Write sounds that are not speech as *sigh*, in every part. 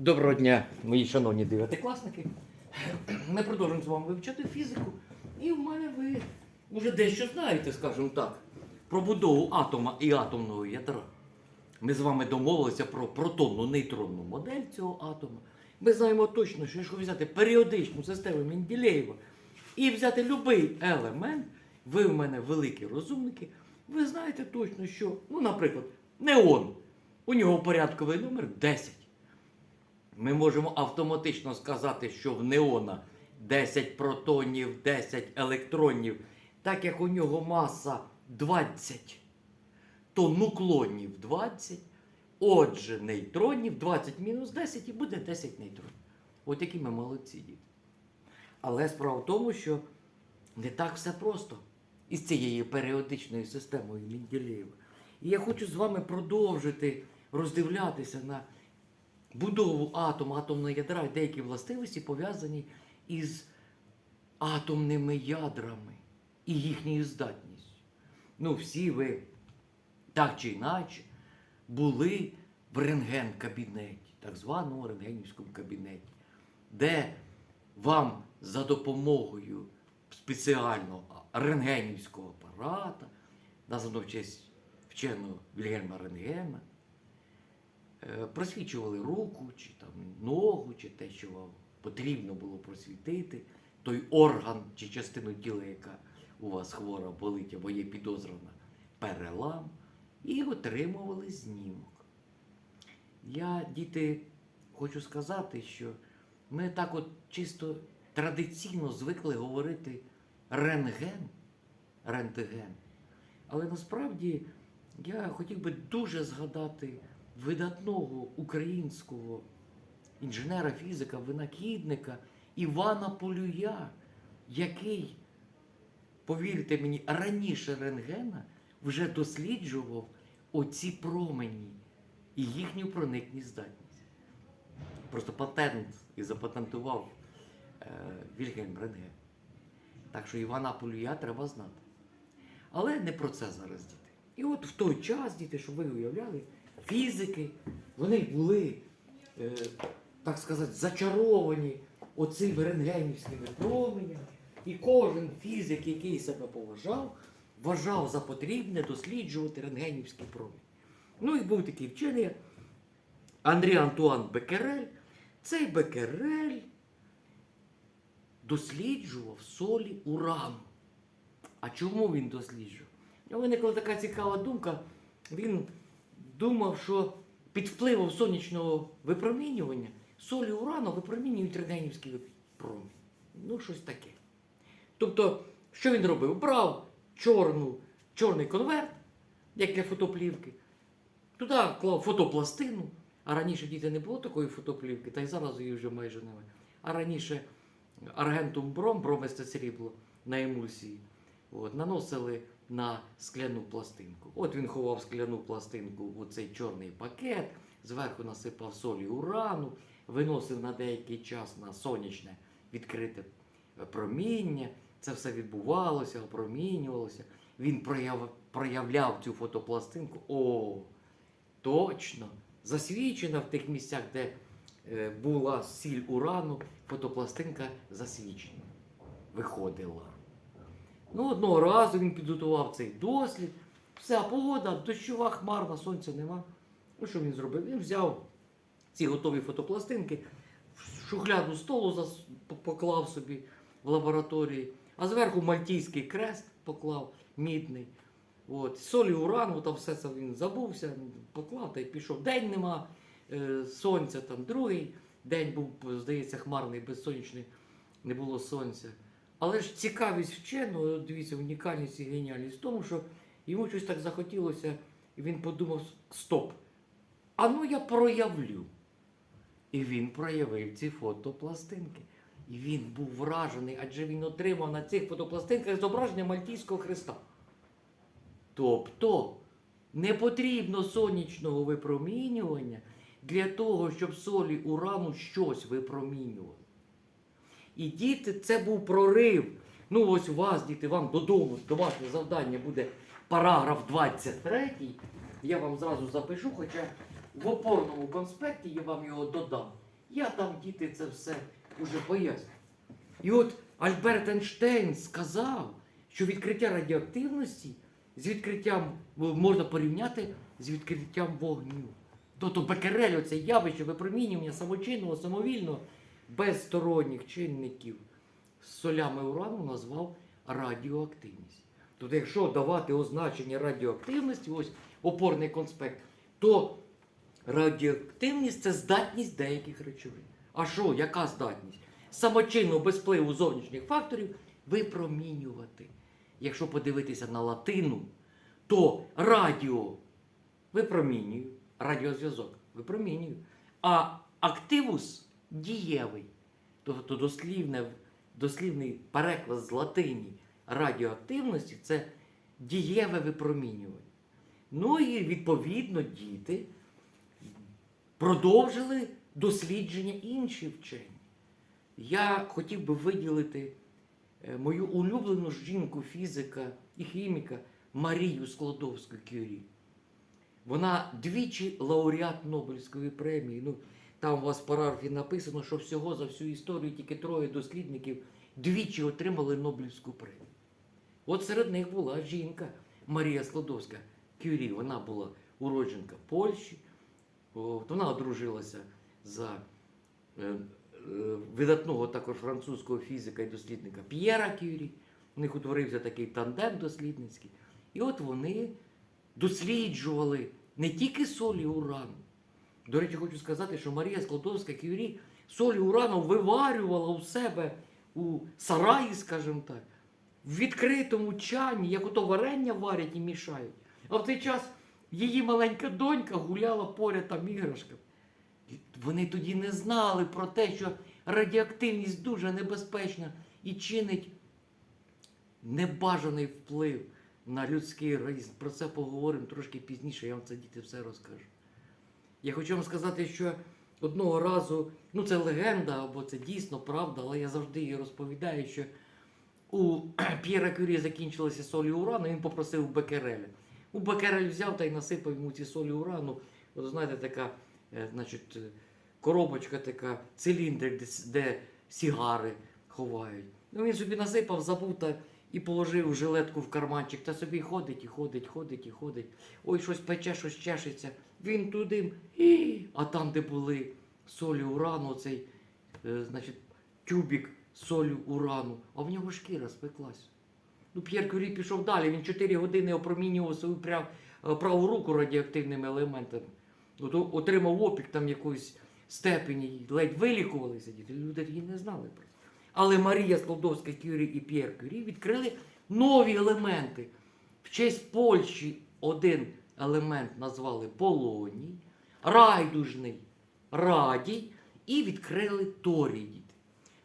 Доброго дня, мої шановні дев'ятикласники. *clears throat* Ми продовжуємо з вами вивчати фізику. І в мене ви вже дещо знаєте, скажімо так, про будову атома і атомного ядра. Ми з вами домовилися про протонну нейтронну модель цього атома. Ми знаємо точно, що якщо взяти періодичну систему Менделєєва і взяти будь-який елемент, ви в мене великі розумники, ви знаєте точно, що, ну, наприклад, неон, у нього порядковий номер 10. Ми можемо автоматично сказати, що в неона 10 протонів, 10 електронів, так як у нього маса 20, то нуклонів 20. Отже, нейтронів 20 мінус 10 і буде 10 нейтронів. От які ми молодці діти. Але справа в тому, що не так все просто із цією періодичною системою Менделєєва. І я хочу з вами продовжити роздивлятися на будову атому, атомного ядра і деякі властивості пов'язані із атомними ядрами і їхньою здатністю. Ну, всі ви так чи інакше були в рентген-кабінеті, так званому рентгенівському кабінеті, де вам за допомогою спеціального рентгенівського апарата, названо в честь вченого Вільгельма Рентгена, просвічували руку, чи там ногу, чи те, що вам потрібно було просвітити, той орган чи частину тіла, яка у вас хвора болить або є підозрана перелам, і отримували знімок. Я, діти, хочу сказати, що ми так от чисто традиційно звикли говорити рентген, рентген. Але насправді я хотів би дуже згадати видатного українського інженера, фізика, винахідника Івана Полюя, який, повірте мені, раніше рентгена вже досліджував оці промені і їхню проникність здатність. Просто патент і запатентував е, Вільгельм Рентген. Так що Івана Полюя треба знати. Але не про це зараз, діти. І от в той час, діти, щоб ви уявляли, фізики, вони були, е, так сказати, зачаровані оцими рентгенівськими променями. І кожен фізик, який себе поважав, вважав за потрібне досліджувати рентгенівські промені. Ну і був такий вчений Андрій Антуан Бекерель. Цей Бекерель досліджував солі урану. А чому він досліджував? У виникла така цікава думка. Він думав, що під впливом сонячного випромінювання солі урану випромінюють рентгенівські промені. Ну, щось таке. Тобто, що він робив? Брав чорну, чорний конверт, як для фотоплівки, туди клав фотопластину, а раніше діти не було такої фотоплівки, та й зараз її вже майже немає. А раніше аргентум бром, бромисте срібло на емульсії, от, наносили на скляну пластинку. От він ховав скляну пластинку у цей чорний пакет, зверху насипав солі урану, виносив на деякий час на сонячне відкрите проміння. Це все відбувалося, опромінювалося. Він прояв, проявляв цю фотопластинку. О, точно! Засвічена в тих місцях, де е, була сіль урану, фотопластинка засвічена. Виходила. Ну, одного разу він підготував цей дослід. Вся погода, дощова, хмарна, сонця нема. Ну, що він зробив? Він взяв ці готові фотопластинки, в шухляду столу поклав собі в лабораторії, а зверху мальтійський крест поклав, мідний. От, солі урану, там все це він забувся, поклав та й пішов. День нема е, сонця, там другий день був, здається, хмарний, безсонячний, не було сонця. Але ж цікавість вченого, дивіться, унікальність і геніальність в тому, що йому щось так захотілося, і він подумав: стоп! А ну я проявлю. І він проявив ці фотопластинки. І він був вражений, адже він отримав на цих фотопластинках зображення Мальтійського Христа. Тобто не потрібно сонячного випромінювання для того, щоб солі урану щось випромінювали. І діти, це був прорив. Ну, ось у вас, діти, вам додому домашнє завдання буде параграф 23. Я вам зразу запишу, хоча в опорному конспекті я вам його додам. Я там діти це все уже поясню. І от Альберт Ейнштейн сказав, що відкриття радіоактивності з відкриттям можна порівняти з відкриттям вогню. Тобто Бекерель, оце явище випромінювання самочинного, самовільного, без сторонніх чинників з солями урану назвав радіоактивність. Тобто, якщо давати означення радіоактивності, ось опорний конспект, то радіоактивність це здатність деяких речовин. А що, яка здатність? Самочинно без впливу зовнішніх факторів випромінювати. Якщо подивитися на латину, то радіо випромінює, радіозв'язок випромінює, а активус дієвий. Тобто дослівне, дослівний переклад з латині радіоактивності це дієве випромінювання. Ну і відповідно діти продовжили дослідження інші вчені. Я хотів би виділити е, мою улюблену жінку, фізика і хіміка Марію Складовську Кюрі. Вона двічі лауреат Нобелівської премії. Ну, там у вас в параграфі написано, що всього за всю історію тільки троє дослідників двічі отримали Нобелівську премію. От серед них була жінка Марія Складовська Кюрі. Вона була уродженка Польщі. От, вона одружилася за е, е, видатного також французького фізика і дослідника П'єра Кюрі. У них утворився такий тандем дослідницький. І от вони досліджували не тільки солі урану. До речі, хочу сказати, що Марія Складовська Кюрі солі урану виварювала у себе у сараї, скажімо так, в відкритому чані, як ото варення варять і мішають. А в цей час її маленька донька гуляла поряд там іграшками. Вони тоді не знали про те, що радіоактивність дуже небезпечна і чинить небажаний вплив на людський організм. Про це поговоримо трошки пізніше, я вам це діти все розкажу. Я хочу вам сказати, що одного разу, ну це легенда, або це дійсно правда, але я завжди її розповідаю, що у *clears throat* П'єра Кюрі закінчилися солі урану, він попросив Бекереля. У Бекерель взяв та й насипав йому ці солі урану. От знаєте, така, е, значить, е, коробочка така, циліндрик, де, де сігари ховають. Ну він собі насипав, забув та і положив жилетку в карманчик, та собі ходить і ходить, ходить і ходить. Ой, щось пече, щось чешеться. Він туди, і, а там, де були солі урану, цей, е, значить, тюбік солі урану, а в нього шкіра спеклась. Ну, П'єр Кюрі пішов далі, він 4 години опромінював свою прав, е, праву руку радіоактивними елементами. Ну, то отримав опік там якоїсь степені, ледь вилікувалися діти. Люди не знали про. Але Марія Складовська Кюрі і П'єр Кюрі відкрили нові елементи. В честь Польщі один елемент назвали полоній, райдужний радій і відкрили торій.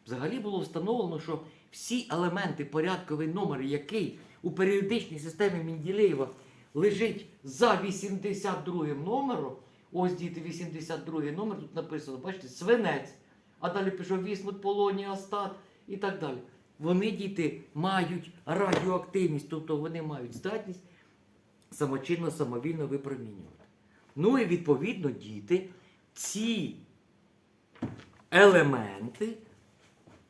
Взагалі було встановлено, що всі елементи, порядковий номер, який у періодичній системі Менділеєва лежить за 82 номером, ось діти, 82 номер, тут написано, бачите, свинець, а далі пішов вісмут, полоній, астат і так далі. Вони, діти, мають радіоактивність, тобто вони мають здатність самочинно, самовільно випромінювати. Ну і відповідно, діти, ці елементи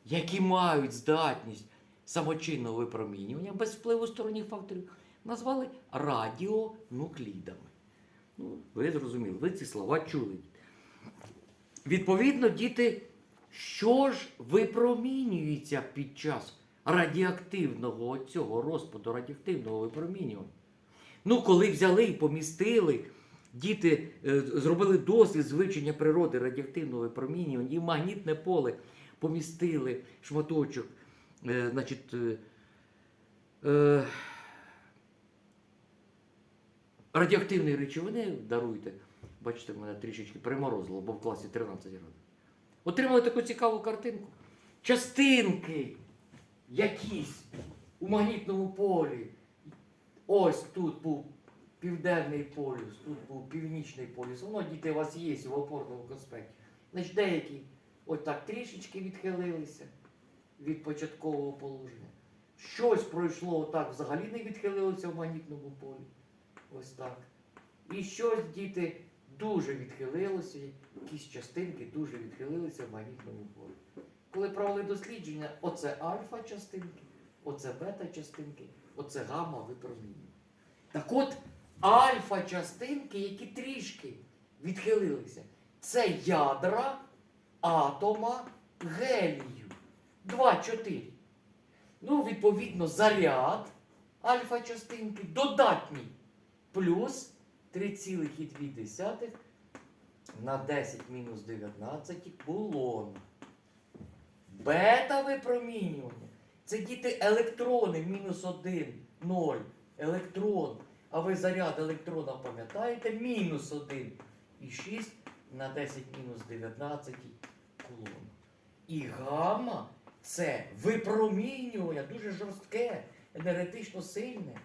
які мають здатність самочинного випромінювання без впливу сторонніх факторів, назвали радіонуклідами. Ну, ви зрозуміли, ви ці слова чули. Відповідно, діти, що ж випромінюється під час радіоактивного цього розпаду, радіоактивного випромінювання? Ну, коли взяли і помістили, діти е, зробили дослід з вивчення природи радіоактивного випромінювання і магнітне поле помістили шматочок, е, значить, е, радіоактивної речовини, даруйте, бачите, мене трішечки приморозило, бо в класі 13 років. Отримали таку цікаву картинку. Частинки якісь у магнітному полі. Ось тут був південний полюс, тут був північний полюс. Воно діти у вас є в опорному конспекті. Значить, деякі ось так трішечки відхилилися від початкового положення. Щось пройшло отак, взагалі не відхилилося в магнітному полі. Ось так. І щось діти дуже відхилилося, якісь частинки дуже відхилилися в магнітному полі. Коли провели дослідження, оце альфа частинки, оце бета частинки, оце гамма випромінювання. Так от, альфа частинки, які трішки відхилилися, це ядра атома гелію. 2-4. Ну, відповідно, заряд альфа частинки додатній плюс 3,2 на 10 мінус 19 кулон. Бета випромінювання. Це діти електрони мінус 1, 0, електрон. А ви заряд електрона пам'ятаєте? Мінус 1 і 6 на 10 мінус 19 кулон. І гамма це випромінювання дуже жорстке, енергетично сильне.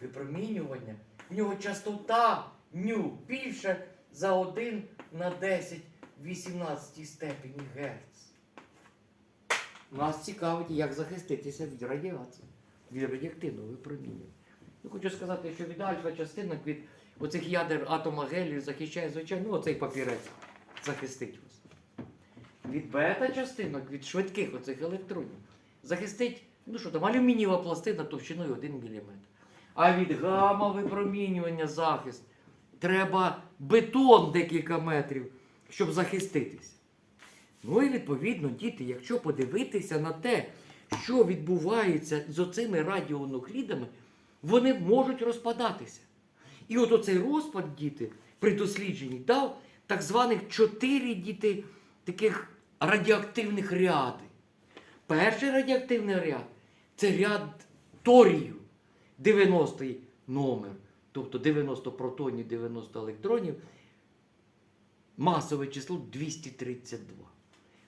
Випромінювання. В нього частота ню більше за 1 на 10 в 18 степені Герц. Нас цікавить, як захиститися від радіації, від радіоактивного випромінювання. Я хочу сказати, що від альфа-частинок, від оцих ядер атома гелію захищає, звичайно, ну, оцей папірець захистить вас. Від бета-частинок, від швидких оцих електронів, захистить, ну що там, алюмінієва пластина товщиною 1 мм. А від гамма випромінювання захист треба бетон декілька метрів, щоб захиститися. Ну і відповідно, діти, якщо подивитися на те, що відбувається з оцими радіонуклідами, вони можуть розпадатися. І от оцей розпад, діти, при дослідженні дав так званих чотири діти таких радіоактивних ряди. Перший радіоактивний ряд це ряд торію, 90 номер, тобто 90 протонів, 90 електронів, масове число 232.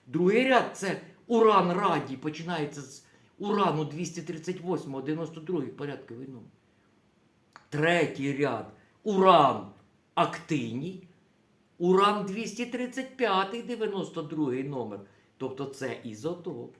Другий ряд це уран радій, починається з урану 238, 92 порядковий номер. Третій ряд уран актиній, уран 235, 92 номер. Тобто це ізотоп.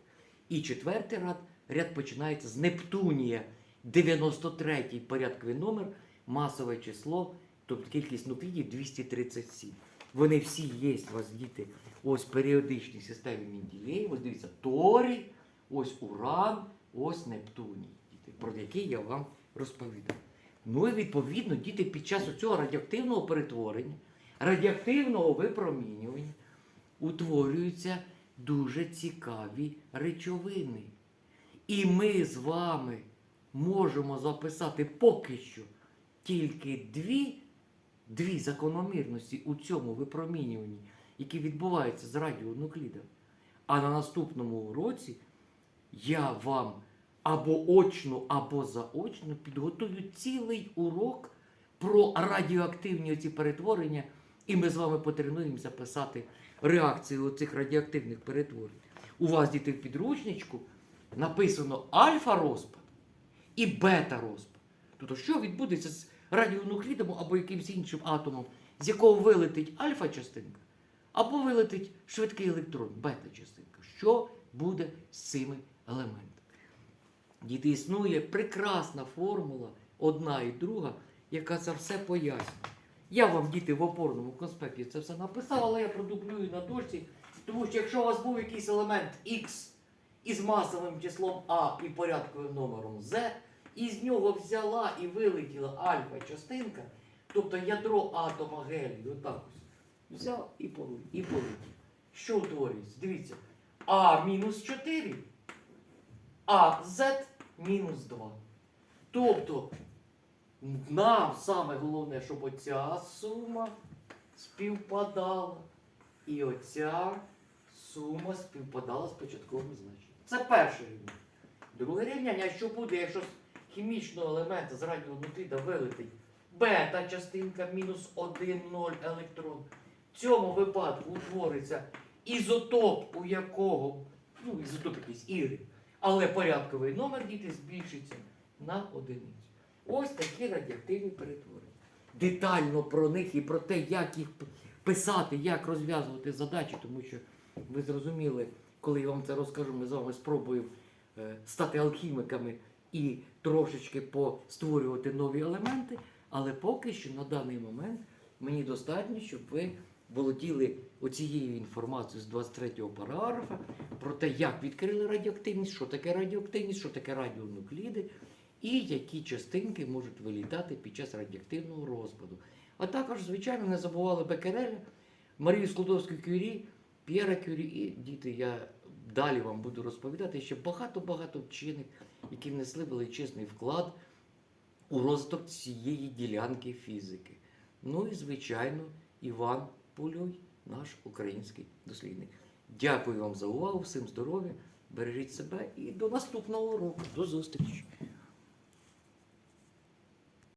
І четвертий ряд, ряд починається з Нептунія, 93 порядковий номер, масове число, тобто кількість нуклідів 237. Вони всі є у вас, діти, ось в періодичній системі Менділеєва. Ось дивіться, Торій, ось Уран, ось Нептуній, діти, про який я вам розповідав. Ну і відповідно, діти під час цього радіоактивного перетворення, радіоактивного випромінювання утворюються дуже цікаві речовини. І ми з вами можемо записати поки що тільки дві, дві закономірності у цьому випромінюванні, які відбуваються з радіонуклідами. А на наступному уроці я вам або очно, або заочно підготую цілий урок про радіоактивні оці перетворення, і ми з вами потренуємося писати реакції цих радіоактивних перетворень. У вас, діти, в підручничку написано альфа-розпад і бета-розпад. Тобто, що відбудеться з радіонуклідом або якимось іншим атомом, з якого вилетить альфа-частинка, або вилетить швидкий електрон, бета-частинка. Що буде з цими елементами? Діти, існує прекрасна формула, одна і друга, яка це все пояснює. Я вам, діти, в опорному конспекті це все написав, але я продублюю на дошці, тому що якщо у вас був якийсь елемент X із масовим числом А і порядковим номером Z, і з нього взяла і вилетіла альфа-частинка, тобто ядро атома гелію, отак ось, взяв і полетів. Що утворюється? Дивіться, А мінус 4, а Z мінус 2. Тобто нам саме головне, щоб оця сума співпадала. І оця сума співпадала з початковим значенням. Це перше рівняння. Друге рівняння, що буде, якщо хімічного елемента з радіонукліда вилетить бета-частинка мінус 1, 0 електрон. В цьому випадку утвориться ізотоп, у якого, ну, ізотоп якийсь ірик, але порядковий номер діти збільшиться на одиницю. Ось такі радіоактивні перетворення. Детально про них і про те, як їх писати, як розв'язувати задачі, тому що ви зрозуміли, коли я вам це розкажу, ми з вами спробуємо е, стати алхімиками і трошечки постворювати нові елементи, але поки що на даний момент Мені достатньо, щоб ви володіли оцією інформацією з 23-го параграфа про те, як відкрили радіоактивність, що таке радіоактивність, що таке радіонукліди, і які частинки можуть вилітати під час радіоактивного розпаду. А також, звичайно, не забували Беккереля, Марію Склодовську Кюрі, П'єра Кюрі і діти. Я далі вам буду розповідати ще багато-багато вчених, які внесли величезний вклад у розвиток цієї ділянки фізики. Ну і, звичайно, Іван Польой, наш український дослідник. Дякую вам за увагу, всім здоров'я, бережіть себе і до наступного року. До зустрічі!